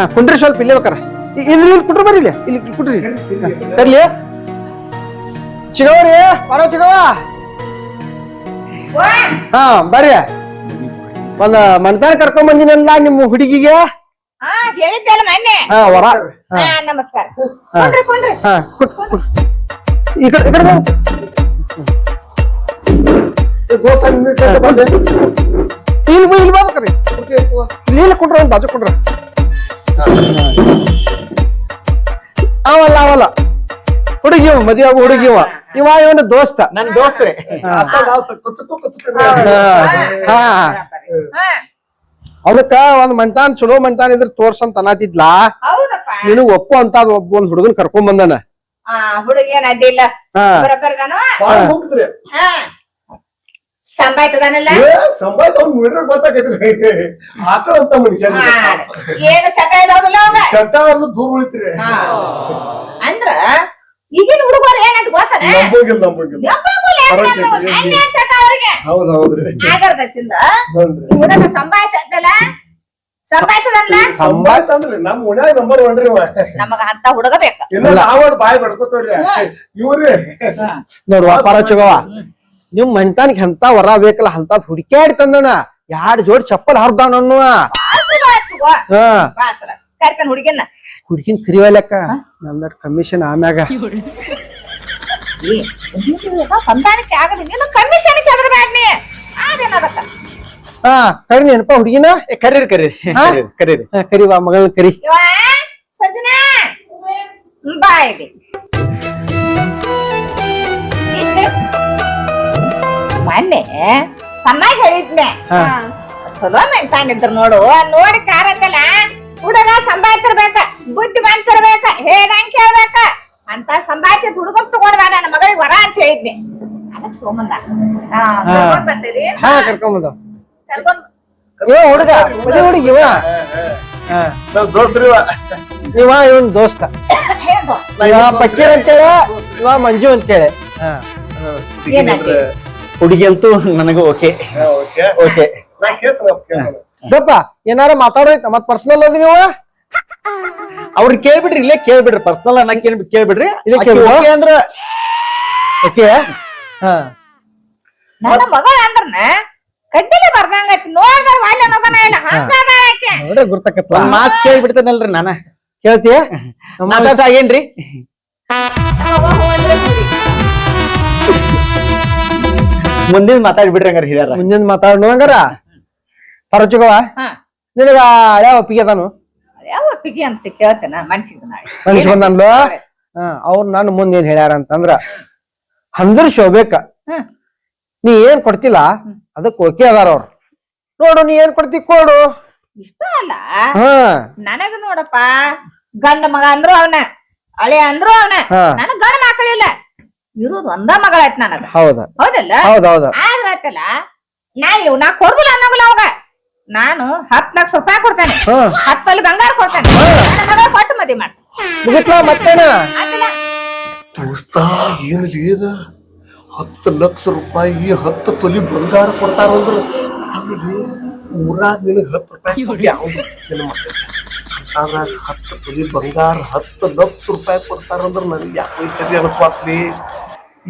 ಹಾ ಕುಂಡ್ರಿ ಸ್ವಲ್ಪ ಇಲ್ಲೇ ಬೇಕಾರ ಇಲ್ಲಿ ಇಲ್ಲಿ ಕುಟ್ರ ಬರ್ರಿ ಇಲ್ಲಿ. ಇಲ್ಲಿ ಕುಟ್ರಿ ತರ್ಲಿ. ಚಿಗವ್ರಿ ಬರೋ ಚಿಗವ ಹಾ ಬರ್ರಿ. ಒಂದ್ ಮನ್ತಾನ ಕರ್ಕೊಂಡ್ ಬಂದಿನಲ್ಲ ನಿಮ್ಮ ಹುಡುಗಿಗೆ? ಹಾ ಹೇಳಿದ್ದಲ್ಲ ಮೊನ್ನೆ. ಹಾ ವರ. ಹಾ ನಮಸ್ಕಾರ. ಕೊಂಡ್ರಿ ಕೊಂಡ್ರಿ. ಹಾ ಕುಟ್ ಕುಟ್ ಈ ಕಡೆ ಈ ಕಡೆ ಬಾ. ದೋಸ್ತ ನಿನ್ನ ಬಂದೆ. ಇಲ್ಲಿ ಬಾ ಇಲ್ಲಿ ಬರ್ಬೇಕ್ರಿ ಇಲ್ಲಿ ಇಲ್ಲಿ ಕುಟ್ರ ಒಂದ್ ಬಾಜು ಕುಟ್ರ ಅವಲ್ಲ ಅವಲ್ಲ. ಹುಡುಗಿವ ಮದುವೆ ಆಗೋ ಹುಡುಗಿ ಇವ ಇವ ಇವನ ದೋಸ್ತ. ನನ್ ದೋಸ್ತ್ರಿ ಹಾ. ಅದಕ್ಕ ಒಂದ್ ಮಂಟಾನ್ ಚಲೋ ಮಂಟಾನ್ ಇದ್ರ ತೋರ್ಸಂತ ಅನ್ನತಿದ್ಲಾ? ಹೌದಪ್ಪ. ನೀನು ಒಪ್ಪು ಅಂತ ಅದ್ ಒಬ್ಬ ಒಂದ್ ಹುಡುಗನ್ ಕರ್ಕೊಂಡ್ ಬಂದಾನ. ಹುಡುಗಿ ಏನ್ ಅಡ್ಡಿಲ್ಲ ಹಾ ಬರಬರ್ಗಾನು ಬಾಳ ಹೋಗಿದ್ರಿ ಹಾ ಸಂಬಾಯ್ತದಾನಲ್ಲ? ಸಂಬಾಯ್ತ ಅವ್ನ್ ನೋಡಿದ್ರೆ ಗೊತ್ತಾಗೈತ್ರಿ. ಆಕಳ ಅಂತ ಮನುಷ್ಯ ಏನು ಚಟ ಇಲ್ಲ ಅವಾಗ? ದೂರ ಉಳಿತ್ರಿ. ಅಂದ್ರ ಈಗಿನ ಹುಡುಗರು ಏನಂತ ಗೊತ್ತಾನೆ? ನಂಬೋಗಿಲ್ಲ ನಂಬೋಗಿಲ್ಲ. ಚಟ ಅವ್ರಿಗೆ. ಹೌದ್ ಹೌದ್ರಿ. ಆಗರ್ದಸಿಂದ ಹುಡುಗ ಸಂಬಾಯ್ತ ಅಂತಲ್ಲ? ಸಂಬಾಯ್ತದಲ್ಲ? ಸಂಬಾಯ್ತ ಅಂದ್ರಿ ನಮ್ ಓಣ್ಯಾಗ ನಂಬರ್ ಒನ್ ರೀ ನಮಗ ಅಂತ ಹುಡುಗ ಬೇಕ. ಇನ್ನ ನಾವ್ ಬಾಯ್ ಬಡ್ಕೋತವ್ರಿ. ಇವ್ರಿ. ಚಗವ ನಿಮ್ ಮಂಟಾನ್ಗೆ ಎಂತ ವರ ಬೇಕಲ್ಲ ಅಂತದ್ ಹುಡುಕ್ಯಾಡಿ ತಂದಣ ಯಾರ್ ಜೋಡಿ ಚಪ್ಪಲ್ ಆಯ್ತು ಹಾ. ಕರ್ಕೊಂಡ್ ಹುಡುಗಿನ ಹುಡುಗಿನ್ ಕರಿವಲ್ಲಕ್ಕ ನಮ್ದ ಕಮಿಷನ್ ಆಮ್ಯಾಗ. ಸಂತಾನಕ್ಕೆ ಆಗದ ನೀನು ಕಮಿಷನ್ ಕೆದ್ರ ಬ್ಯಾಡ ನೀ. ಹಾ ಕರಿ ನೆನಪ ಹುಡುಗಿನ. ಕರೀರಿ ಕರೀರಿ. ಕರಿ ಕರೀರಿ, ಕರೀರಿ. ಹಾ, ಕರಿವಾ ಮಗಳನ್ನ ಕರಿ. ಬಾಯ್ ಸಂಜನಾ. ಬಾ ಇಲ್ಲಿ. ಮೊನ್ನೆ ತಮ್ಮಾಗ ಹೇಳಿದ್ನೆ. ಹಾ. ಚಲೋ ಮೆಂಟಾನಿದ್ರು ನೋಡು. ನೋಡಿ ಕಾರಕ್ಕಲ್ಲ ಹುಡುಗ ಸಂಭಾಯ್ತಿರ್ಬೇಕ ಬುದ್ಧಿ ಬಂತಿರ್ಬೇಕ ಹೇಗಂಗ್ ಕೇಳ್ಬೇಕ. ಅಂತ ಸಂಭಾಯ್ತಿದ್ ಹುಡುಗ ತಗೊಂಡ್ ಬಾ ನನ್ನ ಮಗಳಿಗೆ ವರ ಅಂತ ಹೇಳಿದ್ನಿ. ಅದಕ್ಕೆ ತಗೊಂಬಂದ. ಹಾ, ಕರ್ಕೊಂಡ್ ಬರ್ತೀರಿ? ಹಾ ಕರ್ಕೊಂಡ್ ಬಂದ ಕರ್ಕೊಂಡ್ ಇವ ಹುಡುಗ ಮದಿ ಹುಡುಗಿ ಇವ? ಹಾ. ನಾವ್ ದೋಸ್ತ್ರಿ ಇವ. ಇವ ಇವನ್ ದೋಸ್ತ. ಹೇಳ್ದು? ಇವ ಪಕ್ಕೀರ್ ಅಂತೇಳಿ ಇವ ಮಂಜು ಅಂತೇಳಿ. ಹಾ? ಹುಡುಗಿ ಅಂತೂ ನನಗೂ ಓಕೆ ಓಕೆ ಓಕೆ ನಾ ಕೇಳ್ತೇನೆ ಕೇಳ್ತೇನೆ. ಗಪ್ಪ ಏನಾರ ಮಾತಾಡೋಯ್ತ ಮತ್ ಪರ್ಸನಲ್ ಅದ ನೀವು? ಅವ್ರ ಕೇಳ್ಬಿಡ್ರಿ ಇಲ್ಲೇ ಕೇಳ್ಬಿಡ್ರಿ. ಪರ್ಸನಲ್ ಅನ್ನಕ್ ಏನ್ ಕೇಳ್ಬಿಡ್ರಿ? ಇಲ್ಲೇ okay ಅಂದ್ರ ಓಕೆ ಹಾ. ನನ್ನ ಮಗಳ ಅಂದ್ರನ ಕಡ್ಡಿಲೆ ಬರ್ದಂಗೈತಿ. ನೋಡ್ದಾರ ವಾಲ್ಯ ಅನ್ನೋದನ ಇಲ್ಲ. ಹಂಗಾದ ಆಕೆ. ನೋಡ್ರಿ ಗುರ್ತಕತ್ತ ಒಂದ್ ಮಾತ್ ಕೇಳ್ಬಿಡ್ತೇನಲ್ರಿ ನಾನ. ಕೇಳ್ತೀಯ? ಮಾತಾಡ್ಸ ಬಿಡಿ. ಮುಂದಿನ ಮಾತಾಡ್ಬಿಡ್ರಿ ಹಂಗಾರ ಹಿರಿಯರ. ಮುಂದಿನ ಮಾತಾಡ್ ನೋಡಂಗಾರ ಪರಚುಗವ? ಹಾ. ನಿನಗ ಹಳೆ ಒಪ್ಪಿಗೆ ಅದಾನು? ಯಾವ ಒಪ್ಪಿಗೆ ಅಂತ ಕೇಳ್ತೇನ ಮನ್ಸಿಗೆ ಬಂದನ್ಲು? ಅವ್ರು ನಾನು ಮುಂದೆ ಏನ್ ಹೇಳ್ಯಾರ ಅಂತಂದ್ರ ಹಂದ್ರ ಶೋಬೇಕ ನೀ ಏನ್ ಕೊಡ್ತಿಲ್ಲ ಅದಕ್ ಓಕೆ ಅದಾರ ಅವ್ರು. ನೋಡು ನೀ ಏನ್ ಕೊಡ್ತಿ ಕೊಡು. ಇಷ್ಟ ಅಲ್ಲ. ಹಾ. ನನಗ ನೋಡಪ್ಪ ಗಂಡ ಮಗ ಅಂದ್ರು ಅವನ ಅಳೆ ಅಂದ್ರು ಅವನ. ನನಗ್ ಗಂಡ ಮಕ್ಕಳಿಲ್ಲ. ಇರೋದು ಒಂದ ಮಗಳ ಆಯ್ತು ನನಗ. ಹೌದ. ಹೌದಲ್ಲ? ಹೌದ್ ಹೌದ ಆದ್ರ ಆಯ್ತಲ್ಲ ನಾ ಇವ್ ನಾ ಕೊಡುದಿಲ್ಲ ಅನ್ನೋಲ್ಲ ಅವಾಗ. ನಾನು ಹತ್ ಲಕ್ಷ ರೂಪಾಯಿ ಕೊಡ್ತೇನೆ. ಹಾ. ಹತ್ತಲ್ಲಿ ಬಂಗಾರ ಕೊಡ್ತೇನೆ. ನನ್ನ ಮಗಳ ಕೊಟ್ಟು ಮದ್ವೆ ಮಾಡ್ತೇನೆ ಮುಗಿತ್ಲಾ ಮತ್ತೇನ? ಆಯ್ತಲ್ಲ ದೋಸ್ತ ಏನು ಇದ? ಹತ್ತು ಲಕ್ಷ ರೂಪಾಯಿ ಹತ್ತು ತೊಲಿ ಬಂಗಾರ ಕೊಡ್ತಾರ ಅಂದ್ರೆ ಊರಾಗ ನಿನಗ್ ಹತ್ತು ರೂಪಾಯಿ ಕೊಡಿ ನಿನ್ನ ಮಕ್ಕಳಿಗೆ ಅದ್ರಾಗ ಹತ್ತು ತೊಲಿ ಬಂಗಾರ ಹತ್ತು ಲಕ್ಷ ರೂಪಾಯಿ ಕೊಡ್ತಾರಂದ್ರ ನನಗೆ ಯಾಕೆ ಸರಿ ಅನಿಸ್ವಾತ್ಲಿ?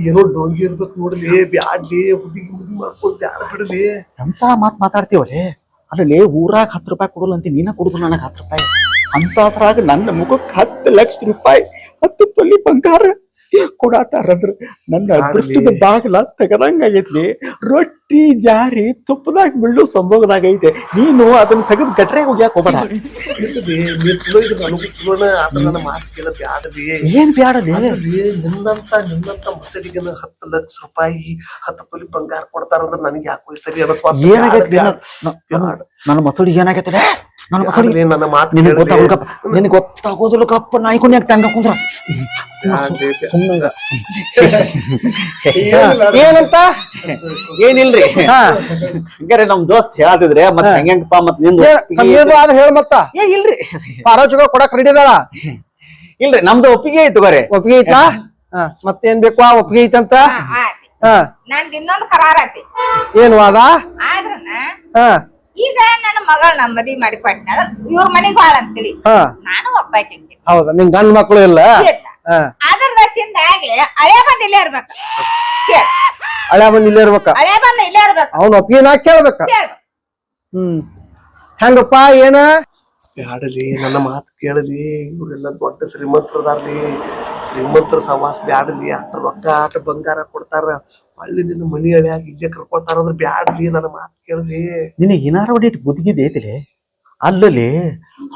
ಏನೋ ಡೋಂಗಿ ಇರ್ಬೇಕು ನೋಡ್ಲಿ ಬ್ಯಾಡ್ಲಿ ಹುಡುಗಿ ಮುದಿ ಮಾಡ್ಕೊಂಡು ಬ್ಯಾಡ ಬಿಡಲಿ. ಎಂತ ಮಾತ್ ಮಾತಾಡ್ತೀವಲ್ಲಿ ಅಲ್ಲಿ ಊರಾಗ ಹತ್ತು ರೂಪಾಯಿ ಕೊಡಲ್ಲ ಅಂತ, ನೀನ ಕೊಡುದು ನನಗೆ ಹತ್ತು ರೂಪಾಯಿ. ಅಂತದ್ರಾಗ ನನ್ನ ಮುಖಕ್ಕೆ ಹತ್ತು ಲಕ್ಷ ರೂಪಾಯಿ, ಹತ್ತು ತೊಲಿ ಬಂಗಾರ. ಕೊಡಾತಾರಂದ್ರ ನನ್ನ ಅದೃಷ್ಟದ ಬಾಗಿಲ ತೆಗದಂಗ ಆಗೈತ್ಲಿ ರೊಟ್ಟಿ ಜಾರಿ ತುಪ್ಪದಾಗ ಬೀಳು ಸಂಭೋಗದಾಗ ಐತೆ ನೀನು ಅದನ್ನ ತೆಗೆದು ಗಟ್ರೆ ಹೋಗಿ ಯಾಕೆ ಹೋಗೋಣ ಏನ್ ಬ್ಯಾಡಲಿ ನಿಂದಂತ ನಿನ್ನಂತ ಮುಸಡಿಗನ ಹತ್ತು ಲಕ್ಷ ರೂಪಾಯಿ ಹತ್ತು ತೊಲಿ ಬಂಗಾರ ಕೊಡ್ತಾರ ನನಗೆ ಯಾಕೋ ಸರಿ ಅನಿಸ್ವಾತ್ ಏನಾಗೈತಿ ನನ್ನ ಮಸೂಡಿಗೆ ಏನಾಗೈತಿ ನನ್ನ ಮಸೂಡಿ ನನ್ನ ಮಾತು ನಿನಗೆ ನಿನಗೆ ಗೊತ್ತಾಗೋದಿಲ್ಲ ಕಪ್ಪ ನಾಯ್ಕೊಂಡು ಯಾಕೆ ತಂಗ ಕುಂದ್ರ? ಏನಂತ? ಏನಿಲ್ರಿ? ಹಾ. ಹಂಗಾರೆ ನಮ್ ದೋಸ್ತ್ ಹೇಳ್ತಿದ್ರೆ ಮತ್. ಹೆಂಗಪ್ಪ ಮತ್ ನಿಂದು? ಆದ್ರೆ ಹೇಳ ಮತ್ತ. ಏ ಇಲ್ರಿ. ಪಾರೋಚಕ ಕೊಡಕ್ ರೆಡಿ ಅದಾಳ. ಇಲ್ರಿ ನಮ್ದು ಒಪ್ಪಿಗೆ ಐತು ಬರೇ ಒಪ್ಪಿಗೆ ಐತಾ? ಹಾ. ಮತ್ತೇನ್ ಬೇಕು ಆ ಒಪ್ಪಿಗೆ ಐತಂತ? ಇನ್ನೊಂದು ಕರಾರ ಐತಿ ಏನ್ ವಾದ ಆದ್ರನ ಹಾ. ಈಗ ನನ್ನ ಮಗಳ ನಮ್ಮ ಮದ್ವಿ ಮಾಡಿ ಕೊಟ್ಟ ಇವ್ರ ಮನೆಗ್ ಬಾಳ ಅಂತೇಳಿ ಹಾ. ನಾನು ಒಪ್ಪಾಕಿಂತೀನಿ ಹೌದಾ ನಿನ್ ಗಂಡ ಮಕ್ಕಳು ಇಲ್ಲ? ಹಾ. ಅದ್ರ ದಸಿಂದಾಗಿ ಹಳೆ ಬಂದ್ ಇಲ್ಲೇ ಇರ್ಬೇಕು. ಹಳೆ ಬಂದ್ ಇಲ್ಲೇ ಇರ್ಬೇಕ? ಹಳೆ ಬಂದ ಇಲ್ಲೇ ಇರ್ಬೇಕು. ಅವ್ನ ಒಪ್ಪಿಗೆ ನಾ ಕೇಳ್ಬೇಕ? ಕೇಳ್. ಹ್ಮ್. ಹೆಂಗಪ್ಪ ಏನ? ಬ್ಯಾಡಲಿ ನನ್ನ ಮಾತು ಕೇಳಲಿ ಇವರೆಲ್ಲ ದೊಡ್ಡ ಶ್ರೀಮಂತರದಾರ್ಲಿ. ಶ್ರೀಮಂತರ ಸವಾಸ ಬ್ಯಾಡಲಿ ಅಟ್ಟ ರೊಕ್ಕ ಆಟ ಬಂಗಾರ ಕೊಡ್ತಾರ. ಹೊಳ್ಳಿ ನಿನ್ನ ಮನಿ ಹಳ್ಯಾಗ ಇಲ್ಲೇ ಕರ್ಕೋತಾರ ಅಂದ್ರೆ ಬ್ಯಾಡಲಿ ನನ್ನ ಮಾತು ಕೇಳ್ರಿ. ನಿನಗೆ ಏನಾರ ಒಡಿಟ್ ಬುದ್ಧಿಗಿದೆ ಐತಿಲೆ ಅಲ್ಲಲ್ಲಿ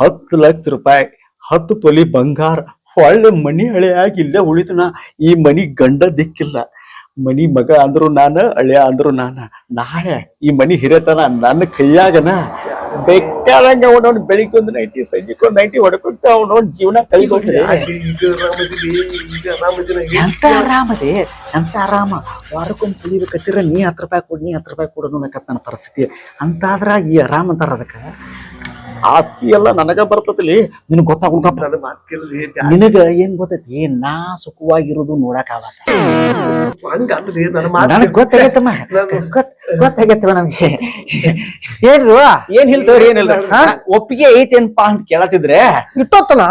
ಹತ್ತು ಲಕ್ಷ ರೂಪಾಯಿ, ಹತ್ತು ತೊಲಿ ಬಂಗಾರ, ಒಳ್ಳೆ ಮನಿ ಹಳೆಯಾಗಿ ಇಲ್ಲೇ ಉಳಿತನ. ಈ ಮನಿ ಗಂಡ ದಿಕ್ಕಿಲ್ಲ. ಮನಿ ಮಗ ಅಂದ್ರು ನಾನು ಅಳಿಯ ಅಂದ್ರು ನಾನು. ನಾಳೆ ಈ ಮನಿ ಹಿರೇತನ ನನ್ನ ಕೈಯಾಗನ. ಬೇಕಾದಂಗ ಅವನವ್ನು ಬೆಳಿಗ್ಗೆ ಒಂದು ನೈಂಟಿ ಸಂಜೆಗೆ ಒಂದು ನೈಂಟಿ ಹೊಡ್ಕೊಂತ ಅವನವ್ನ ಜೀವನ ಕಳಿಕೊಂಡ್ರೆ ಎಂತ ಆರಾಮ ರೀ ಎಂತ ಆರಾಮದೆ? ಎಂತ ಆರಾಮ? ವಾರಕ್ಕೊಮ್ಮೆ ಕುಡಿಬೇಕತ್ತಿರ ನೀ ಹತ್ತು ರೂಪಾಯಿ ಕೊಡು ನೀ ಹತ್ತು ರೂಪಾಯಿ ಕೊಡು ಅನ್ನೋದಕ್ಕತ್ತ ನನ್ನ ಪರಿಸ್ಥಿತಿ. ಅಂತಾದ್ರಾಗ ಈ ಆರಾಮ ಅಂತಾರ ಅದಕ್ಕ. ಆಸ್ತಿ ಎಲ್ಲ ನನಗ ಬರ್ತದಲ್ಲಿ ನಿನಗ್ ಗೊತ್ತಾಗ ನನ್ನ ಮಾತು ನಿನಗ ಏನ್ ಗೊತ್ತೈತಿ? ನಾ ಸುಖವಾಗಿರೋದು ನೋಡಕ್ ಆಗತ್ತ ಹಂಗ ಅಲ್ಲಲಿ ನನ್ನ ಮಾತು ನನಗ್ ಗೊತ್ತಾಗೈತಮ್ಮ. ನಾನು- ಗೊತ್ ಗೊತ್ತಾಗೈತವ ನನಗೆ ಹೇಳ್ರು ಏನ್ ಹೇಳ್ತವ್ರಿ ಏನಿಲ್ಲ ಒಪ್ಪಿಗೆ ಐತೇನ್ಪಾ ಅಂತ ಕೇಳತಿದ್ರೆ ಇಟ್ಟೋತನ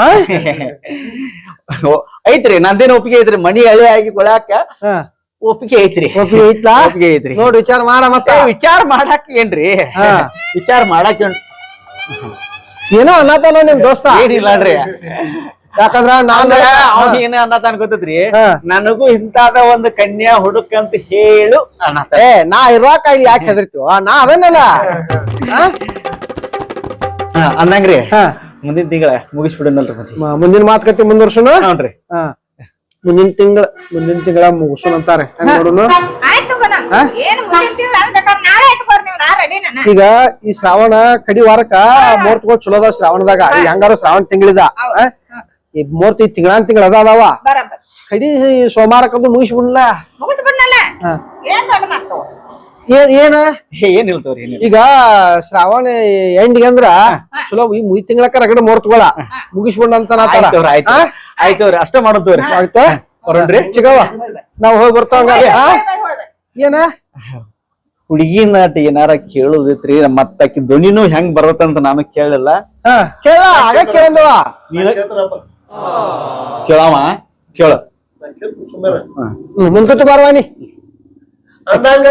ಓ, ಐತ್ರಿ ನಂದೇನ ಒಪ್ಪಿಗೆ ಐತ್ರಿ? ಮನಿ ಹಳೆ ಆಗಿ ಕೊಳಾಕ ಹಾ. ಒಪ್ಪಿಗೆ ಐತ್ರಿ. ಒಪ್ಪಿಗೆ ಐತ್ಲಾ? ಒಪ್ಪಿಗೆ ಐತ್ರಿ. ನೋಡ್ ವಿಚಾರ ಮಾಡ ಮತ್ತ. ಏ, ವಿಚಾರ ಮಾಡಾಕ ಏನ್ರಿ? ಹಾ. ವಿಚಾರ ಮಾಡಾಕ ಏನ್- ಏನೋ ಅನ್ನತಾನ ನಿಮ್ ದೋಸ್ತ? ಏನಿಲ್ಲನ್ರಿ ಯಾಕಂದ್ರ ನಾನು ಅವ್ನ ಏನ ಅನ್ನತಾನ ಗೊತ್ತೈತ್ರಿ? ಹಾ. ನನಗೂ ಇಂತಾದ ಒಂದು ಕನ್ಯಾ ಹುಡುಕಂತ ಹೇಳು ಅನ್ನತ ಏ ನಾ ಇರಾಕ ಇಲ್ಲಿ ಯಾಕೆ ಹೆದರ್ತೀವ? ನಾ ಅದನ್ನಲ್ಲ ಹಾ? ಅಂದಂಗ್ರಿ ಹಾ. ಮುಂದಿನ ತಿಂಗಳ ಮುಗಿಸ್ಬಿಡನಲ್ರಿ ಮದ್ವಿ ಮ- ಮುಂದಿನ ಮಾತುಕತೆ ಮುಂದುವರ್ಸೋಣ? ಹಾ. ಮುಂದಿನ ತಿಂಗಳ ಮುಂದಿನ ತಿಂಗಳ ಮುಗಿಸೋಣ ಅಂತಾರೆ ಹೆಂಗ್ ಈಗ ಈ ಶ್ರಾವಣ ಕಡಿ ವಾರಕ್ಕ ಮೂರ್ತಿ ಚಲೋ ಅದಾವ ಶ್ರಾವಣದಾಗ. ಹೆಂಗಾರ ಶ್ರಾವಣ ತಿಂಗಳಿದ. ಈ ಮೂರ್ತಿ ಈ ತಿಂಗಳ ತಿಂಗಳ ಅದ ಅದಾವ. ಕಡಿ ಈ ಮುಗಿಸ್ಬಿಡ್ಲ. ಏನ್ ಏನ್? ಏನ ಏನ್ ಹೇಳ್ತವ್ರಿ ಏನಿಲ್ಲ ಈಗ ಶ್ರಾವಣ ಎಂಡ್ಗೆ ಅಂದ್ರ ಚಲೋ ಈ ಮುಗಿ ತಿಂಗಳಕ್ಕ ರಗಡ ಮೂರ್ತಿಗಳ. ಮುಗಿಸ್ಬಿಡ್ ಅಂತ ಆಯ್ತವ್ರಿ ಆಯ್ತು ಆಯ್ತವ್ರಿ ಅಷ್ಟ ಮಾಡೋದವ್ರಿ ಆಯ್ತಾ. ಬರೋಣ್ರಿ ಚಿಗವ ನಾವ್ ಹೋಗಿ ಬರ್ತಾವ ಹೋಯ್ ಹುಡುಗಿ ನಾಟ ಏನ ಏನಾರ ಕೇಳುದೈತ್ರಿ ಮತ್ತ ಆಕಿ ಧ್ವನಿನೂ ಹೆಂಗ್ ಬರತ್ತಂತ ನಾನು ಕೇಳಿಲ್ಲ. ಹಾ ಕೇಳ ಆಗ ಕೇಳಂದವ. ನೀನ? ಕೇಳ್ತಾರಪ್ಪ. ಕೇಳವ ಕೇಳ. ಮುಂಕುತ್ತು ಬಾರವಾನಿ ಅಂದಂಗ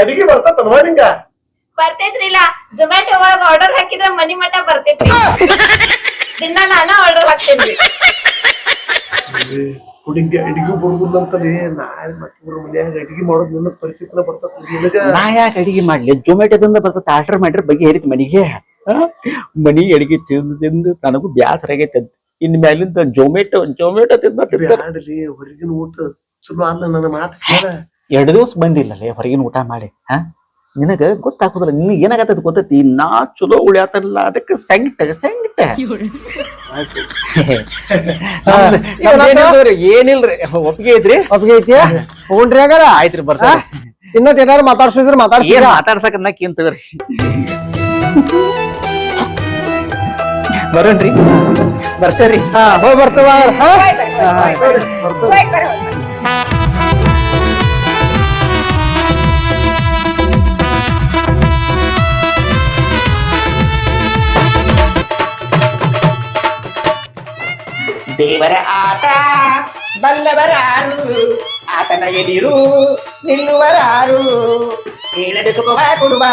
ಅಡಿಗೆ ಬರ್ತದ ನಿಂಗ? ಬರ್ತೈತ್ರಿ ಇಲ್ಲ ಜೊಮ್ಯಾಟೊ ಒಳಗ ಆರ್ಡರ್ ಹಾಕಿದ್ರ ಮನಿ ಮಠ ಬರ್ತೈತ್ರಿ. ದಿನ ನಾನ ಆರ್ಡರ್ ಹಾಕ್ತೇನ್ರಿ. ಹುಡುಗಿ ಅಡಿಗೆ ಬರುದಿಲ್ಲ ಅಂತಲೇ ನಾಳೆ ಮತ್ತೆ ಇವ್ರ ಮನ್ಯಾಗ ಅಡಿಗೆ ಮಾಡೋದ್ ನನ್ನ ಪರಿಸ್ಥಿತಿನ ಬರ್ತದ ನಿನಗ? ನಾ ಯಾಕೆ ಅಡಿಗೆ ಮಾಡ್ಲಿ? ಜೊಮೆಟೊದಿಂದ ಬರ್ತದ ಆರ್ಡರ್ ಮಾಡ್ರಿ ಬಗ್ಗೆ ಹೇರಿತ್ ಮನಿಗೆ? ಮನಿ ಅಡಿಗೆ ತಿಂದು ತಿಂದು ನನಗೂ ಬ್ಯಾಸರ ಆಗೈತೆ ಇನ್ ಮ್ಯಾಲಿಂದ ಜೊಮೆಟೊ ಜೊಮೆಟೊ ತಿಂದ ಹೊರಗಿನ ಊಟ ಚಲೋ ಅಲ್ಲ ನನ್ನ ಮಾತು ಕೇಳ. ಎರಡು ದಿವಸ ಬಂದಿಲ್ಲಲೇ ಹೊರಗಿನ ಊಟ ಮಾಡಿ. ಹಾ? ನಿನಗ ಗೊತ್ತಾಗೋದಿಲ್ಲ ನಿನ್ ಏನಾಗತ್ತದ ಗೊತ್ತೈತಿ? ನಾ ಚಲೋ ಉಳಿಯಾತಲ್ಲ ಅದಕ್ಕೆ ಸಂಗಟ ಸಂಗಟ ಏನಿಲ್ರಿ, ಒಪ್ಪಿಗೆ ಐತ್ರಿ? ಒಪ್ಪಿಗೆ ಐತಿ ಹೋಗ್ರಿ? ಆಗಲ್ಲ ಆಯ್ತ್ರಿ ಬರ್ತಾ ಇನ್ನೊಂದ್ ಏನಾರು ಮಾತಾಡ್ಸಿದ್ರೆ? ಮಾತಾಡ್ಸಿ ಮಾತಾಡ್ಸಕ್ ಬರೋನ್ರಿ ತಗೋರಿ? ಬರೋಣ್ರಿ? ಬರ್ತೇರಿ ಹಾ ಹೋಗಿ ಬರ್ತವ. ದೇವರ ಆಟ, ಬಲ್ಲವರಾರು, ಆತನ ಎದಿರು ನಿಲ್ಲುವರಾರು. ಹೇಳದೆ ಸುಖವ ಕೊಡುವ,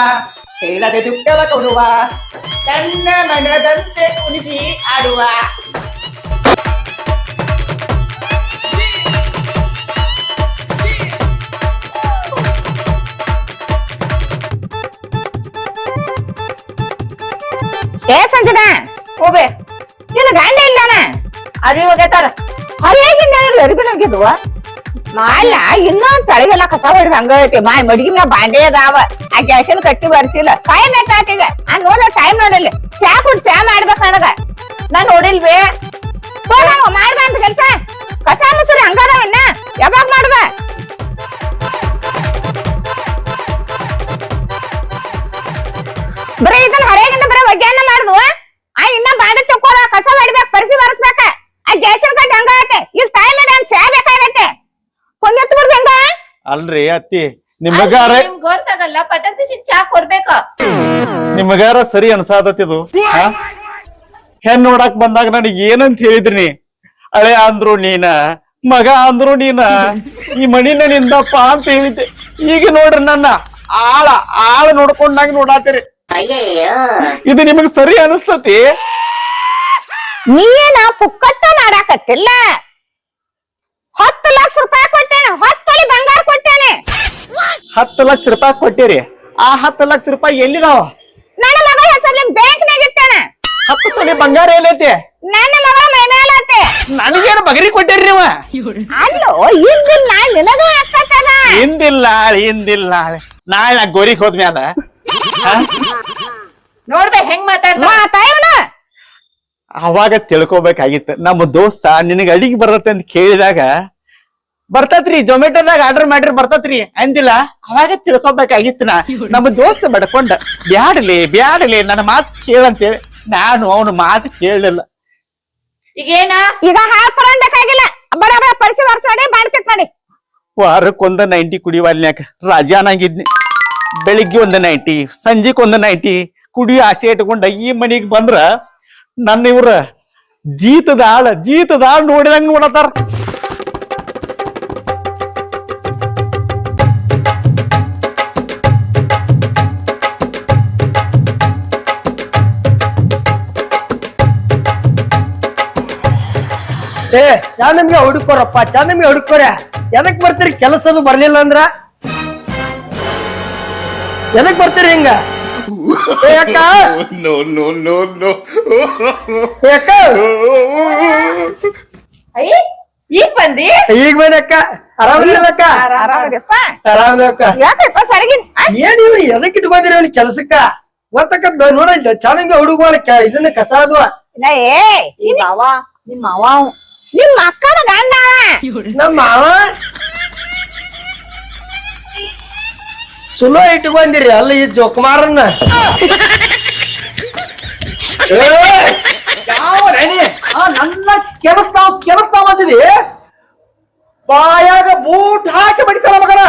ಹೇಳದೆ ದುಃಖವ ಕೊಡುವ, ತನ್ನ ಮನದಂತೆ ಕುಣಿಸಿ ಆಡುವ. ಏ ಸಂಜನ, ಹೋಗ್ಬೇ. ಇಲ್ಲ ಗಂಡ ಇಲ್ಲಾನ? ಅರಿವಿ ಹೋಗೈತಾರ ಹರಿಯಾಗಿಂದ ಅರಿವಿ ಹೋಗಿದ್ವ ಅಲ್ಲ ಇನ್ನೂ ತಳಿಗೆಲ್ಲ ಕಸ ಹೊಡೆದ ಹಂಗ ಐತಿ. ಮಾ, ಮಡ್ಗಿ ಮ್ಯಾಗ ಬಾಂಡೆ ಅದಾವ. ಆ ಗ್ಯಾಸಿನ ಕಟ್ಟಿ ಬರ್ಸಿಲ್ಲ. ಟೈಮ್ ಎಷ್ಟಾತೀಗ ಆ, ನೋಡ ಟೈಮ್ ನೋಡಲ್ಲಿ. ಚಾ ಕುಡ್ ಚಾ ಮಾಡ್ಬೇಕ ನನಗ. ನಾನ್ ನೋಡಿಲ್ವೇ? ಮಾಡ್ದ ಅಂತ ಕೆಲ್ಸ? ಕಸ ಮುಸುರಿ ಹಂಗದಾವನ್ನ ಯಾವಾಗ ಮಾಡ್ದ? ಬರೀ ಇದನ್ನ ಹೊರಗಿಂದ ಬರೀ ಒಗ್ಯಾನ ಮಾಡ್ದು ಆ, ಇನ್ನ ಬಾಂಡೆ ತಕ್ಕೋಳ, ಕಸ ಹೊಡಿಬೇಕ, ಪರಿಸಿ ಬರಸ್ಬೇಕ ಗ್ಯಾಸಿನ ಕಟ್ಟಿ ಹಂಗ ಐತೆ ಈಗ ಟೈಮ್ ಇದೆ ಚಾ ಬೇಕಾಗತ್ತೆ. ಕೊಂದೆತ್ತು ಬಿಡ್ದು ಹೆಂಗ? ಅಲ್ರಿ ಅತ್ತಿ ನಿಮ್ಮಗಾರ ನಿಮ್ಗ್ ಗೊತ್ತಾಗಲ್ಲ ಪಟಕ್ ದಿಶಿ ಚಾ ಕೊಡ್ಬೇಕ. ನಿಮ್ಮಗಾರ ಸರಿ ಅನ್ಸಾದತ್ತಿದು ಹೆಣ್ ನೋಡಕ್ ಬಂದಾಗ ನನಗೆ ಏನಂತ ಹೇಳಿದ್ರಿ ಅಳೆ ಅಂದ್ರು ನೀನ ಮಗ ಅಂದ್ರು ನೀನ. ಈ ಮಣಿನ ನಿಂದಪ್ಪ ಅಂತ ಹೇಳಿದ್ದೆ. ಈಗ ನೋಡ್ರಿ ನನ್ನ ಆಳ ಆಳ ನೋಡ್ಕೊಂಡಾಗ ನೋಡಾತಿರಿ. ಇದು ನಿಮಗ್ ಸರಿ ಅನಿಸ್ತತಿ? ನೀನ ಪುಕ್ಕಟ್ಟ ಮಾಡಾಕತ್ತಿಲ್ಲ? ಹತ್ತು ಲಕ್ಷ ರೂಪಾಯಿ ಕೊಟ್ಟೇನೆ ಹತ್ತು ತೊಲಿ ಬಂಗಾರ ಕೊಟ್ಟೇನೆ. ಹತ್ತು ಲಕ್ಷ ರೂಪಾಯಿ ಕೊಟ್ಟಿರಿ. ಆ ಹತ್ತು ಲಕ್ಷ ರೂಪಾಯಿ ಎಲ್ಲಿದಾವ? ನನ್ನ ಮಗ ಹೆಸರ್ಲಿ ಬ್ಯಾಂಕ್ನಾಗ ಇಟ್ಟೇನೆ. ಹತ್ತು ತೊಲಿ ಬಂಗಾರ ಏನೈತಿ ನನ್ನ ಮಗ ಮೈ ಮೇಲತ್ತೆ ನನಗೇನು ಬಗರಿ ಕೊಟ್ಟಿರಿ ನೀವ? ಅಲ್ಲೋ ಇಂದಿಲ್ಲ ನಿನಗ ಹಿಂದಿಲ್ಲ ಹಿಂದಿಲ್ಲ ನಾಳೆ ನಾ ಗೋರಿಗೆ ಹೋದ್ಮ್ಯಾಲ. ನೋಡ್ಬೇಕು ನೋಡ್ಬೆ ಹೆಂಗ್ ಮಾತಾಡ್ತಾ ಮಾತಾಯವನ ಅವಾಗ ತಿಳ್ಕೊಬೇಕಾಗಿತ್ತು. ನಮ್ಮ ದೋಸ್ತ ನಿನಗೆ ಅಡಿಗೆ ಬರತ್ತೆ ಅಂತ ಕೇಳಿದಾಗ ಬರ್ತತ್ರಿ ಜೊಮೆಟೊದಾಗ ಆರ್ಡರ್ ಮಾಡ್ರಿ ಬರ್ತತ್ರಿ ಅಂದಿಲ್ಲ. ಅವಾಗ ತಿಳ್ಕೊಬೇಕಾಗಿತ್ತು ನಾ. ನಮ್ಮ ದೋಸ್ತ ಬಡ್ಕೊಂಡ ಬ್ಯಾಡಲಿ ಬ್ಯಾಡಲಿ ನನ್ನ ಮಾತು ಕೇಳಂತೇಳಿ ನಾನು ಅವನ ಮಾತು ಕೇಳಲಿಲ್ಲ. ಈಗೇನ? ಈಗ ಹಾಫ್ ಬೇಕಾಗಿಲ್ಲ ಬಡ ಬಡ ಪರಿಸಿ ನೋಡಿ ವಾರಕ್ಕೊಂದ ನೈಂಟಿ ಕುಡಿಯುವಲ್ನ್ಯಾಕ ರಾಜಾನಾಗಿದ್ನಿ. ಬೆಳಿಗ್ಗೆ ಒಂದ್ ನೈಂಟಿ ಸಂಜೆಕ್ ಒಂದ್ ನೈಂಟಿ ಕುಡಿಯೋ ಆಸೆ ಇಟ್ಕೊಂಡ ಈ ಮನೆಗೆ ಬಂದ್ರ ನನ್ನ ಇವ್ರ ಜೀತದ ಆಳ ಜೀತದ ಆಳ್ ನೋಡಿದಂಗ ನೋಡತಾರ ಏ ಚಾ ನಮ್ಗೆ ಹುಡುಕೋರಪ್ಪ ಚಾ ನಮ್ಗೆ ಹುಡುಕೋರ ಎದಕ್ ಬರ್ತೀರಿ ಕೆಲಸದು ಬರ್ಲಿಲ್ಲ ಅಂದ್ರ ಎದಕ್ ಬರ್ತೀರಿ ಹಿಂಗ ಏ ಅಕ್ಕ ನೋ ನೋ ನೋ. no. ಏ ಅಕ್ಕ ಅಯ್ಯ ಈಗ ಬಂದಿ ಈಗ ಬಂದಕ್ಕ ಆರಾಮಿಲ್ಲ ಅಕ್ಕ? ಆರಾಮದಪ್ಪ ಆರಾಮದ ಅಕ್ಕ. ಯಾಕಪ್ಪ ಸರಿಗಿನ್ ಏನ್ ಇವ್ರಿ ಎದಕ್ ಇಟ್ಕೊಂಡಿರಿ ಅವ್ನ ಕೆಲ್ಸಕ್ಕ? ಗೊತ್ತಕ್ಕ ನೋಡ ಚಾ ನಮ್ಗೆ ಹುಡುಗುವ ಇದನ್ನ ಕಸ ಅದು. ಇಲ್ಲ ಏ ಈ ಮಾವ ನಿಮ್ಮ ಮಾವ. ನಿಮ್ಮ ನಿಮ್ ಅಕ್ಕನ ಗಂಡ. ನಮ್ಮ ಮಾವ? ಚಲೋ ಇಟ್ಕೊಂಡಿರಿ ಅಲ್ಲ ಈ ಜೋಕುಮಾರನ್ನ. ನನ್ನ ಕೆಲಸ ಕೆಲಸ ಬಂದಿದೆ ಬಾಯಾಗ ಬೂಟ್ ಹಾಕಿ ಬಿಡ್ತಾರ ಮಗನ.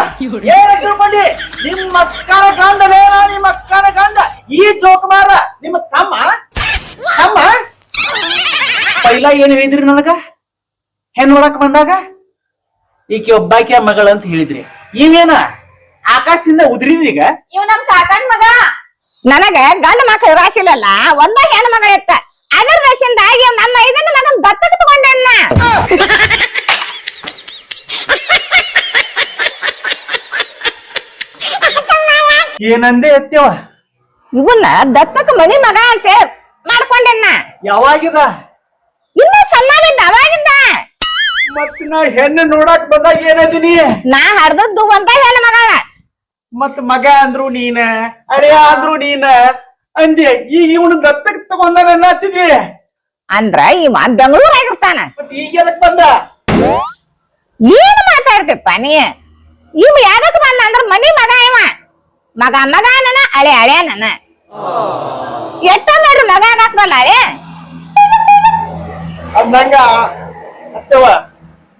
ಏನ ತಿಳ್ಕೊಂಡಿ? ನಿಮ್ಮ ಅಕ್ಕನ ಗಂಡನೇನ ನಿಮ್ಮ ಅಕ್ಕನ ಗಂಡ. ಈ ಜೋಕುಮಾರ ನಿಮ್ಮ ತಮ್ಮ? ತಮ್ಮ? ಪೈಲ ಏನ್ ಹೇಳಿದ್ರಿ ನನಗ? ಹೆಣ್ ನೋಡಕ್ ಬಂದಾಗ? ಈಕೆ ಒಬ್ಬಾಕಿಯ ಮಗಳ ಅಂತ ಹೇಳಿದ್ರಿ. ಇವೇನ ಆಕಾಶದಿಂದ ಉದ್ರಿದ ಈಗ. ಇವ್ ನಮ್ ಕಾಕನ್ ಮಗ. ನನಗ ಗಂಡ ಮಕ್ಳು ಇರಾಕಿಲ್ಲಲ್ಲ ಒಂದ ಹೆಣ್ಣು ಮಗಳ ಇತ್ತ. ಅದರ ದಶಿಂದಾಗಿ ನಮ್ಮ ಐದನ ಮಗನ್ ದತ್ತಕ್ ತಗೊಂಡೆನ್ನ ಏನಂದೆ ಎತ್ತೇವ ಇವನ್ನ ದತ್ತಕ್ ಮನಿ ಮಗ ಅಂತ ಮಾಡ್ಕೊಂಡೆನ್ನ ಯಾವಾಗಿದ? ಇನ್ನ ಸಣ್ಣವಿದ್ದ ಅವಾಗಿಂದ. ಮತ್ ನಾ ಹೆಣ್ಣು ನೋಡಕ್ ಬಂದಾಗ ಏನದಿನಿ ನಾ ಹಡ್ದದ್ದು ಒಂದ ಹೆಣ್ಣು ಮಗಳ ಮತ್ ಮಗ ಅಂದ್ರು ನೀನ ಅಳಿಯ ಅಂದ್ರು ನೀನ ಅಂದೆ ಈಗ ಇವನು ದತ್ತಕ್ ತಗೊಂಡ ನನ್ನ ಅಂದ್ರ ಇವ ಬೆಂಗಳೂರಾಗಿರ್ತಾನ. ಮತ್ ಈಗ ಎದಕ್ ಬಂದ? ಏನ್ ಮಾತಾಡ್ತಿಪ್ಪ ನೀ? ಇವ್ ಯಾದಕ್ ಬಂದ ಅಂದ್ರ ಮನಿ ಮಗ ಇವ. ಮಗ ಮಗ ನನ ಅಳೆ ಅಳೆ ನನ ಎಟ್ಟ ನೋಡ್ರಿ ಮಗ ಹಾಕ್ಬಲ್ಲ ಅಳೆ ಅಂದಂಗ ಅತ್ತವ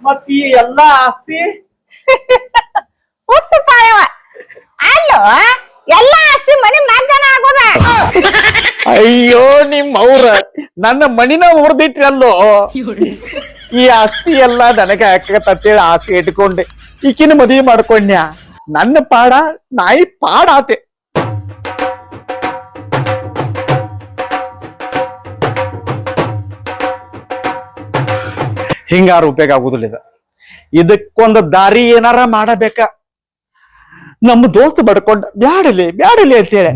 ಮತ್ ಈ ಎಲ್ಲಾ ಆಸ್ತಿ ಹುಚ್ಚಪ್ಪ ಅಲ್ಲೋ ಎಲ್ಲ ಆಸ್ತಿ ಮನೆ ಮಗನ ಆಗೋದ? ಅಯ್ಯೋ ನಿಮ್ಮ ಅವ್ರ. ನನ್ನ ಮಣಿನ ಮನಿನ ಅಲ್ಲೋ? ಈ ಆಸ್ತಿ ಎಲ್ಲ ನನಗೆ ಹಾಕತ್ತೇಳಿ ಆಸೆ ಇಟ್ಕೊಂಡೆ. ಈಕಿನ ಮದುವೆ ಮಾಡ್ಕೊಂಡ್ಯ ನನ್ನ ಪಾಡ, ನಾಯಿ ಪಾಡ ಆತೆ. ಹಿಂಗಾರ ಉಪಯೋಗ ಆಗುದಿಲ್ಲ ಇದ. ಇದಕ್ಕೊಂದು ದಾರಿ ಏನಾರ ಮಾಡಬೇಕ? ನಮ್ಮ ದೋಸ್ತ ಬಡ್ಕೊಂಡ, ಬ್ಯಾಡಲಿ ಬ್ಯಾಡಲಿ ಅಂತೇಳಿ.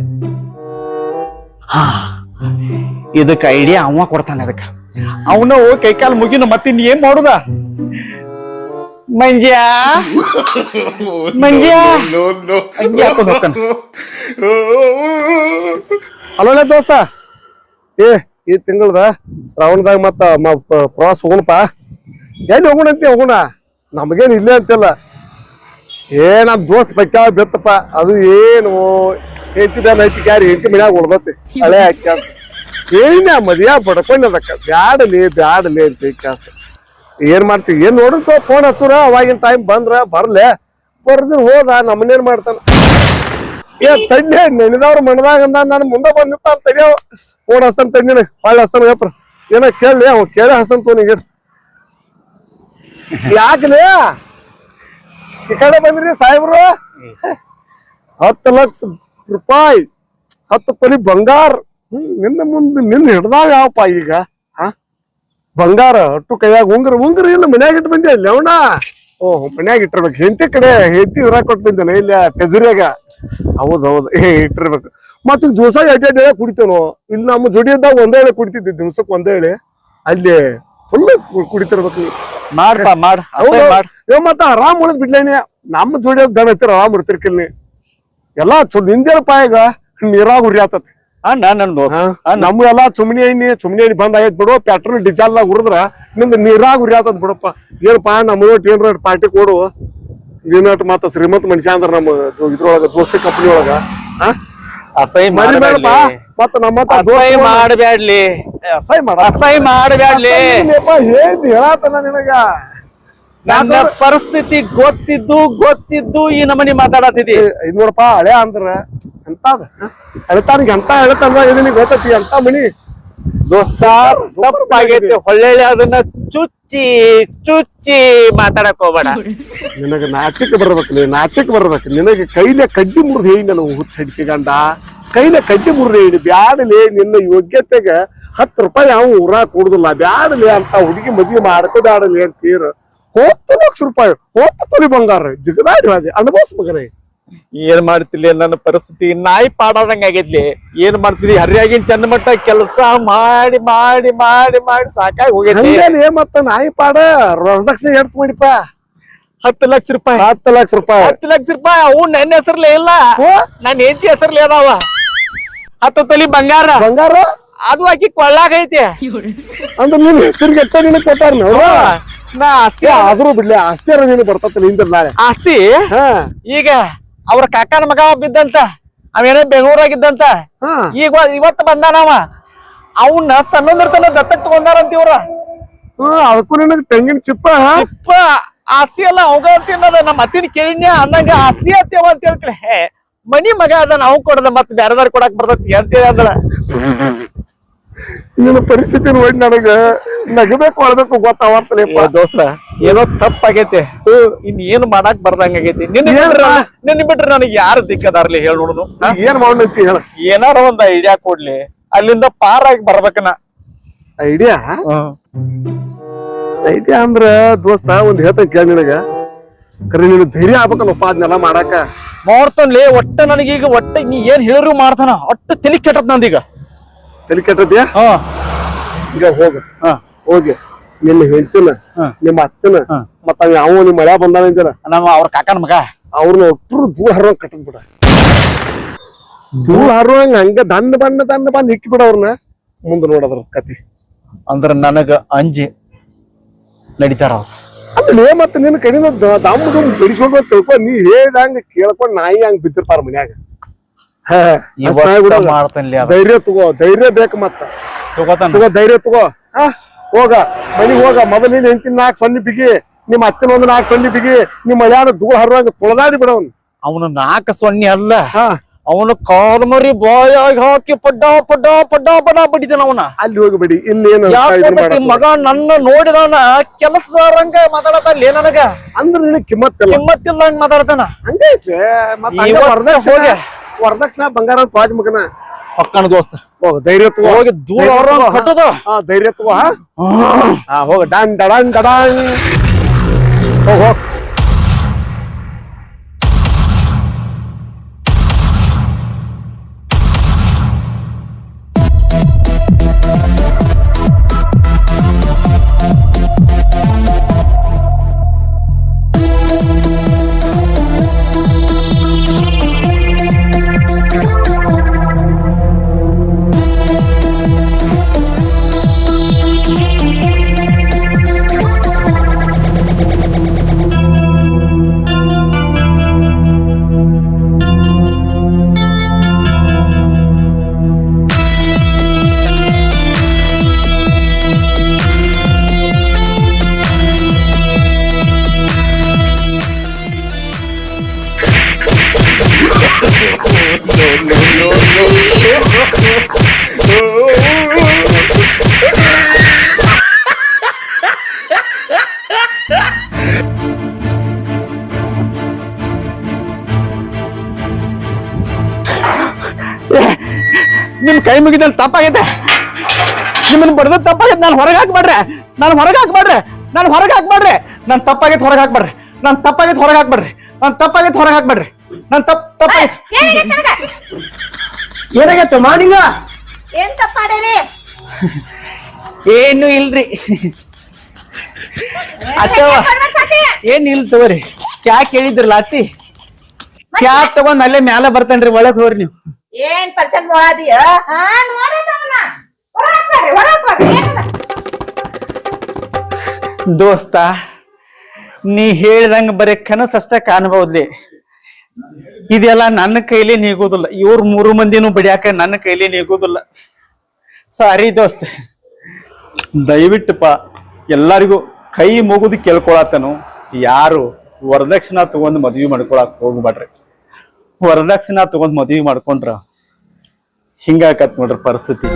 ಇದಕ್ಕ ಐಡಿಯಾ ಅವ ಕೊಡ್ತಾನೆ ಅದಕ್ಕ. ಅವನ ಕೈಕಾಲು ಮುಗಿನ, ಮತ್ತಿನ್ ಏನ್ ಮಾಡುದ? ಮಂಜ್ಯ? ಮಂಜ್ಯ? ದೋಸ್ತ. ಏ, ಈ ತಿಂಗಳದ ಶ್ರಾವಣದಾಗ ಮತ್ತ ಪ್ರವಾಸ ಹೋಗೋಣಪ್ಪ. ಎಲ್ಲಿ ಹೋಗೋಣ ಅಂತ ಹೋಗೋಣ? ನಮಗೇನು ಇಲ್ಲೇ ಅಂತಿಲ್ಲ. ಏ, ನಮ್ ದೋಸ್ತ್ ಪಕ್ಕ ಬೆತ್ತಪ್ಪ. ಅದು ಏನು? ಹೇಳ್ತಿದ್ದ ಐತಿ ಯಾರು ಹೆಂಡತಿ ಮನ್ಯಾಗ ಉಳ್ದತಿ. ಹಳೆ ಕೆಲಸ ಏನ ಮದ್ಯಾ ಬಡ್ಕೊಂಡ್ ಅದಕ್ಕ ಬ್ಯಾಡಲಿ ಬ್ಯಾಡಲಿ ಅಂತ ಕ್ಯಾಸ ಏನ್ ಮಾಡ್ತೀವಿ ಏನ್ ನೋಡಿರ್ತೋ ಫೋನ್ ಹಚ್ಚುರ. ಅವಾಗಿನ ಟೈಮ್ ಬಂದ್ರ ಬರ್ಲೆ. ಬರ್ದಿರ್ ಹೋದ, ನಮ್ಮನ್ನೇನ್ ಮಾಡ್ತಾನ? ಏ ತಣ್ಣೆ ನೆನೆದವ್ರ ಮನದಾಗ ಅಂದ ನಾನು ಮುಂದೆ ಬಂದಿರ್ತಾರ ತಡಿಯವ ಫೋನ್ ಹಸ್ತಾನ ತಣ್ಣಿನ ಹೊಳ್ಳಿ ಹಸ್ತಾನ ಗಪ್ರ. ಏನ ಕೇಳಿ ಅವ ಕೇಳಿ ಹಸ್ತಾನ ತೋನಿಗೆ ಯಾಕಲೇ? ಈ ಕಡೆ ಬಂದ್ರಿ ಸಾಹೇಬ್ರು? ಹತ್ತು ಲಕ್ಷ ರೂಪಾಯಿ, ಹತ್ತು ತೊಲಿ ಬಂಗಾರ. ನಿನ್ನ ಮುಂದೆ ನಿನ್ನ ಹಿಡ್ದಾಗ ಯಾವಪ್ಪ ಈಗ? ಹಾ ಬಂಗಾರ ಅಟ್ಟು ಕೈಯಾಗ ಉಂಗ್ರ ಉಂಗ್ರ ಇಲ್ಲ, ಮನ್ಯಾಗ ಇಟ್ಟು ಬಂದೆ ಅವನ? ಓಹ್, ಮನ್ಯಾಗ ಇಟ್ಟಿರ್ಬೇಕು. ಹೆಂಡತಿ ಕಡೆ ಹೆಂಡತಿ ಇರಾಕ್ ಕೊಟ್ಟು ಬಂದಿಲ್ಲ, ಇಲ್ಲ ಪೆಜುರಿಯಾಗ. ಹೌದ್, ಹೌದು. ಏ, ಇಟ್ಟಿರ್ಬೇಕು. ಮತ್ತ ದಿವಸ ಎಡ್ಡೆ ಎಳೆ ಕುಡಿತೇನೋ? ಇಲ್ಲಿ, ನಮ್ಮ ಜೋಡಿಯದಾಗ ಒಂದೇ ಎಳೆ ಕುಡಿತಿದ್ದೆ ದಿವ್ಸಕ್ಕೆ ಒಂದೇ ಅಲ್ಲಿ ಫುಲ್ ಕುಡಿತಿರ್ಬೇಕು. ನೀ ಮಾಡ. ಅಸಹ್ಯ ಏ ಮತ್ತ ಆರಾಮ್ ಉಳಿದ್ ಬಿಡ್ಲೇನೆ ನಮ್ಮ ಜೋಡಿ ದನ ಹತ್ತಿರ ಆರಾಮ್ ಇರ್ತಿರ್ಕಿಲ್ನಿ ಎಲ್ಲಾ ಚು ನಿಂದೇಳ ಪಾಯಗ ನೀರಾಗ ಉರಿ ಆತತಿ ಅಣ್ಣ ನನ್ ದೋಸ್ತ ನಮ್ಗೆಲ್ಲ ಸುಮ್ನೆ ಎಣ್ಣಿ ಸುಮ್ನೆ ಎಣ್ಣಿ ಬಂದ್ ಆಗೈತ್ ಬಿಡು. ಪೆಟ್ರೋಲ್ ಡೀಸೆಲ್ ನಾಗ ಉರಿದ್ರ ನಿಮ್ದು ನೀರಾಗ ಉರಿ ಆತದ ಬಿಡಪ್ಪ ಏನಪ್ಪ ನಮ್ಮ ಏನ್ರ ಪಾರ್ಟಿ ಕೊಡು. ನೀನಟ್ ಮತ್ತ ಶ್ರೀಮಂತ ಮನುಷ್ಯ ಅಂದ್ರ ನಮ್ಮ ಇದ್ರೊಳಗ ದೋಸ್ತಿ ಕಂಪ್ನಿ ಒಳಗ. ಹಾ ಅಸಹ್ಯ ಮಾಡಬೇಡಿ ಮತ್ತ ನಮ್ಮ ಅಸಹ್ಯ ಮಾಡ್ಬ್ಯಾಡ್ಲಿ ಅಸಹ್ಯ ಮಾಡ ಅಸಹ್ಯ ಮಾಡ್ಬ್ಯಾಡ್ಲಿ ಏನ್ ಹೇಳತನ ನಿನಗ. ನನ್ನ ಪರಿಸ್ಥಿತಿ ಗೊತ್ತಿದ್ದು ಗೊತ್ತಿದ್ದು ಈ ನಮನಿ ಮಾತಾಡತ್ತಿದ್ದಿ ನೋಡಪ್ಪ ಹಳೆ ಅಂದ್ರ ಎಂತಾದ? ಹೇಳ್ತಾನಿಗೆ ಎಂತ ಹೇಳ್ತಾನ ಇದನ್ನ ಗೊತ್ತತಿ ಎಂತ ಮನಿ? ದೋಸ್ತ ತಪ್ಪಾಗೈತಿ ಹೊಳ್ಳೆಳ್ಳಿ ಅದನ್ನ ಚುಚ್ಚಿ ಚುಚ್ಚಿ ಮಾತಾಡಕ್ ಹೋಗ್ಬೇಡ. ನಿನಗ ನಾಚಿಕ್ ಬರ್ಬೇಕ್ಲಿ ನಾಚಿಕ್ ಬರ್ಬೇಕು. ನಿನಗೆ ಕೈಲೆ ಕಡ್ಡಿ ಮುರಿದು ಹೇಳಿ ನನಗೆ ಹುಚ್ಚ ಹಿಡಿಸಿಗಂಡ ಕೈಲೆ ಕಡ್ಡಿ ಮುರಿದು ಹೇಳಿ ಬ್ಯಾಡಲಿ ನಿನ್ನ ಯೋಗ್ಯತೆಗೆ ಹತ್ತು ರೂಪಾಯಿ ಯಾವ ಉರಾ ಕೊಡುದಿಲ್ಲ. ಬ್ಯಾಡಲಿ ಅಂತ ಹುಡುಗಿ ಮದುವೆ ಮಾಡ್ಕೋಬ್ಯಾಡಲಿ ಅಂತೀರ ಅಂತ ತೀರ್ ಹೋಗ್ತು ಲಕ್ಷ ರೂಪಾಯಿ ಹೋಗ್ತು ತೊಲಿ ಬಂಗಾರ. ಜಿಗದಾಡಿ ಅನುಭವಿಸ್ಬೇಕ್ರಿ ಏನ್ ಮಾಡ್ತಿಲ್ಲ ನನ್ನ ಪರಿಸ್ಥಿತಿ ನಾಯಿ ಪಾಡಾದಂಗ ಆಗೈತ್ಲಿ ಏನ್ ಮಾಡ್ತಿರಿ ಹರಿಯಾಗಿನ್ ಚಂದ ಮಟ್ಟ ಕೆಲಸ ಮಾಡಿ ಮಾಡಿ ಮಾಡಿ ಮಾಡಿ ಸಾಕಾಗಿ ಹೋಗೈತಿ. ಮತ್ತ ನಾಯಿ ಪಾಡ? ವರದಕ್ಷಿಣೆ ಎಡ್ತ್ ಮಾಡಿಪ್ಪ. ಹತ್ತು ಲಕ್ಷ ರೂಪಾಯಿ. ಹತ್ತು ಲಕ್ಷ ರೂಪಾಯಿ. ಹತ್ತು ಲಕ್ಷ ರೂಪಾಯಿ? ಅವು ನನ್ನ ಹೆಸರ್ಲೇ ಇಲ್ಲ. ನನ್ ನನ್ನ ಹೆಂಡತಿ ಹೆಸರ್ಲೇ ಅದಾವ. ಹತ್ತು ತಲಿ ಬಂಗಾರ. ಬಂಗಾರ? ಅದು ಆಕಿ ಕೊಳ್ಳಾಗೈತಿ ಅಂದ್ರೆ ನಿನ್ ಹೆಸರಿಗೆ ಎಟ್ಟ ನಿನಗೆ ಕೊಟ್ಟಾರ ನಾ ಆಸ್ತಿ ಆದ್ರೂ ಬಿಡ್ಲಿ ಆಸ್ತಿ ನೀನು ಬರ್ತತ್ತಲ್ಲ ಹಿಂದ್ರ ನಾಳೆ. ಆಸ್ತಿ? ಈಗ ಅವ್ರ ಕಾಕನ ಮಗ ಬಿದ್ದಂತ ಅವೇನೋ ಬೆಂಗಳೂರಾಗಿದ್ದಂತ. ಈಗ ಇವತ್ತು ಬಂದಾನವ ಅವನ್ನ ಸಣ್ಣಂದಿರ್ತಾನ ದತ್ತಕ್ ತಗೊಂಡಾರಂತ ಇವ್ರ. ಅದಕ್ಕೂ ನಿನಗೆ ತೆಂಗಿನ ಚಿಪ್ಪ ಚಿಪ್ಪ ಆಸ್ತಿ ಎಲ್ಲ ಅವಾಗ ಅಂತ ನಮ್ಮ ಅತ್ತಿನ ಕೇಳಿನ್ಯ ಅಂದಂಗ ಆಸ್ತಿ ಅತ್ತೇವ ಅಂತ ಹೇಳ್ತಿಲ್ಲ ಹೇ ಮನಿ ಮಗ ಅದ ನಾವು ಕೊಡದ ಮತ್ತೆ ಬೇರೆದಾರ ಕೊಡಕ್ ಬರ್ತೈತಿ ಅಂತೇಳಿ ಅಂದಳ. ನಿನ್ನ ಪರಿಸ್ಥಿತಿ ನೋಡಿ ನನಗ ನಗಬೇಕು ಅಳ್ಬೇಕು ಗೊತ್ತಾವರ್ತಲೇಪ್ಪ ದೋಸ್ತ ಏನೋ ತಪ್ಪಾಗೈತೆ. ಇನ್ ಏನ್ ಮಾಡಾಕ್ ಬರ್ದಂಗ ಆಗೈತಿ? ನಿನ್ನ ನಿನ್ನ ಬಿಟ್ರೆ ನನಗೆ ಯಾರು ದಿಕ್ಕದಾರ್ಲಿ ಹೇಳ ನೋಡುದು? ಏನ್ ಮಾಡ್ತಿ ಹೇಳ. ಏನಾರ ಒಂದ್ ಐಡಿಯಾ ಕೊಡ್ಲಿ. ಅಲ್ಲಿಂದ ಪಾರಾಗಿ ಬರ್ಬೇಕನ ಐಡಿಯಾ ಐಡಿಯಾ ಅಂದ್ರ ದೋಸ್ತ ಒಂದ್ ಹೇಳ್ತೇನೆ ಕೇಳ ನಿನಗ. ಕರೆ ನೀನು ಧೈರ್ಯ ಆಗ್ಬೇಕಲ್ಲಪ್ಪ ಅದನ್ನೆಲ್ಲ ಮಾಡಾಕ. ಮಾಡ್ತಾನ್ಲೇ ಒಟ್ಟ ನನಗೀಗ ಒಟ್ಟ ನೀ ಏನ್ ಹೇಳಿದ್ರು ಮಾಡ್ತಾನ. ಒಟ್ಟ ತಲಿ ಕೆಟ್ಟದ್ ನಂದೀಗ. ತಲೆ ಕೆಟ್ಟದ್ಯಾ? ಈಗ ಹೋಗ. ಹಾ. ಹೋಗಿ. ನಿನ್ನ ಹೆಂಡತಿನ ನಿಮ್ಮ ಅತ್ತನ. ಮತ್ತ ಅವ ಯಾವ ನಿಮ್ಮ ಮಳೆ ಬಂದಾನ ಅಂತಾರ? ನಮ್ಮ ಅವ್ರ ಕಾಕನ ಮಗ. ಅವ್ರನ್ನ ಒಟ್ಟರು ಧೂಳ ಹರುವಂಗ್ ಕಟ್ಟದ್ ಬಿಡ. ಧೂಳ ಹರುವಂಗ ಹಂಗ ದಂಡ ಬಂದ ದಂಡ ಬಂದ್ ಇಕ್ಕಿ ಬಿಡ ಅವ್ರನ್ನ ಮುಂದೆ ನೋಡದ್ರ ಕತಿ. ಅಂದ್ರ ನನಗ ಅಂಜಿ ನಡಿತಾರ ಅವ್ರು. ಅಂದ್ರೆ ಮತ್ತ ನಿನ್ನ ಕಡಿನ ದಮ್ ದಮ್ ಬಿಡಿಸ್ಬೇಕು ತಿಳ್ಕೊ ನೀ ಹೇಳ್ದಂಗ ಕೇಳ್ಕೊಂಡ್ ನಾಯಿ ಹಂಗ ಬಿದ್ದಿರ್ತಾರ ಮನ್ಯಾಗ. ಇವತ್ತ ಅದ. ಧೈರ್ಯ ತಗೋ ಧೈರ್ಯ ಬೇಕು ಮತ್ತ. ತಗೋತಾನ. ತಗೋ ಧೈರ್ಯ ತಗೋ. ಆ ಹೋಗ. ಮನಿ ಹೋಗ. ಮೊದಲು ನೀನ್ ಹೆಂಡತಿನ ನಾಲ್ಕು ಸೊನ್ನೆ ಬಿಗಿ. ನಿಮ್ಮ ಅತ್ತಿನ ಒಂದು ನಾಲ್ಕು ಸೊನ್ನೆ ಬಿಗಿ. ನಿಮ್ಮ ಮಳ್ಯಾನ ಧೂಳ ಹರುವಂಗ ತುಳದಾಡಿ ಬಿಡವನ್ ಅವನು. ನಾಲ್ಕು ಸೊನ್ನೆ ಅಲ್ಲ. ಹಾ. ಅವನು ಕಾಲ್ ಮರಿ ಬಾಯಾಗಿ ಹಾಕಿ ಪಡ್ಡ ಪಡ್ಡ ಪಡ್ಡ ಪಡ್ಡ ಬಡಿದನ ಅವನ. ಅಲ್ಲಿ ಹೋಗ್ಬಿಡಿ ಇನ್ನೇನು ಯಾಕೆ ಮಗ ನನ್ನ ನೋಡಿದವನ ಕೆಲಸದಾರಂಗ ಮಾತಾಡತಲ್ಲ ನನಗ? ಅಂದ್ರೆ ಕಿಮ್ಮತ್ತಿಲ್ಲ ಕಿಮ್ಮತ್ತಿಲ್ಲ ಮಾತಾಡ್ತಾನ ಹಂಗೈತೆ. ಹಂಗ ವರದಕ್ಷಿಣೆ ಬಂಗಾರ ಪಾಜ್ ಮಗನ. ಪಕ್ಕನ ದೋಸ್ತ. ಹೋಗ ಧೈರ್ಯ ತಗೋ. ಹೋಗಿ ದೂರ ಧೈರ್ಯ ಅವ್ರ ತಗೋ, ಹಾ. ಕಟ್ಟದ. ಹಾ ಧೈರ್ಯ ತಗೋ ಹಾ? ಹಾ ಹೋಗ ಡಾನ್ ಡಡಾನ್ ಡಡಾನ್. ಹೋಗ್ ಹೋಗ್. ನಿಮ್ ಕೈ ಮುಗಿದ ತಪ್ಪಾಗೈತೆ ನಿಮ್ಮನ್ನ ಬಡ್ದ ತಪ್ಪಾಗೈತೆ ನಾನು ಹೊರಗೆ ಹಾಕ್ಬೇಡ್ರೆ ನಾನು ಹೊರಗೆ ಹಾಕ್ಬೇಡ್ರೆ ನಾನು ಹೊರಗೆ ಹಾಕ್ಬೇಡ್ರೆ ನಾನು ತಪ್ಪಾಗೈತೆ ಹೊರಗೆ ಹಾಕ್ಬೇಡ್ರಿ ನಾನು ತಪ್ಪಾಗೈತೆ ಹೊರಗೆ ಹಾಕ್ಬೇಡ್ರಿ ನಾನು ತಪ್ಪಾಗೈತೆ ಹೊರಗೆ ಹಾಕ್ಬೇಡ್ರಿ ನಾನು ತಪ್ಪ ತಪ್ಪಾಗೈತೆ. ಏನಾಗೈತೆ ಮಾಡಿಂಗ ಏನ್ ತಪ್ಪ ಮಾಡೇನಿ ಏನು ಇಲ್ರಿ. ಅಥವಾ ಏನ್ ಇಲ್ ತಗೋರಿ? ಚಾ ಕೇಳಿದ್ರಲ್ಲ ಅತ್ತಿ? ಚಾ ತಗೊಂಡ್ ಅಲ್ಲೇ ಮ್ಯಾಲ ಬರ್ತೇನ್ರಿ ಒಳಗ್ ಹೋಗ್ರಿ ನೀವು. ಏನ್ ಪರ್ಸನ್ ನೋಡದಿಯ? ಹಾ ನೋಡದವನ ಏನದ ದೋಸ್ತ ನೀ ಹೇಳ್ದಂಗ ಬರೀ ಕನಸು ಅಷ್ಟೇ ಕಾಣಬಹುದ್ಲಿ. ಇದೆಲ್ಲ ನನ್ನ ಕೈಲಿ ನೀಗೋದಿಲ್ಲ ಇವ್ರ ಮೂರು ಮಂದಿನೂ ಬಡಿಯಾಕ ನನ್ನ ಕೈಲಿ ನೀಗೋದಿಲ್ಲ ಸಾರಿ ದೋಸ್ತ. ದಯವಿಟ್ಟಪ್ಪ ಎಲ್ಲರಿಗೂ ಕೈ ಮುಗಿದು ಕೇಳ್ಕೊಳತನು. ಯಾರು ವರದಕ್ಷಿಣಾ ತಗೊಂಡು ಮದುವೆ ಮಾಡ್ಕೊಳಕ್ ಹೋಗ್ಬೇಡ್ರಿ. ವರದಕ್ಷಿಣಾ ತಗೊಂಡ್ ಮದ್ವಿ ಮಾಡ್ಕೊಂಡ್ರ ಹಿಂಗಾಕತ್ ನೋಡ್ರಿ ಪರಿಸ್ಥಿತಿ.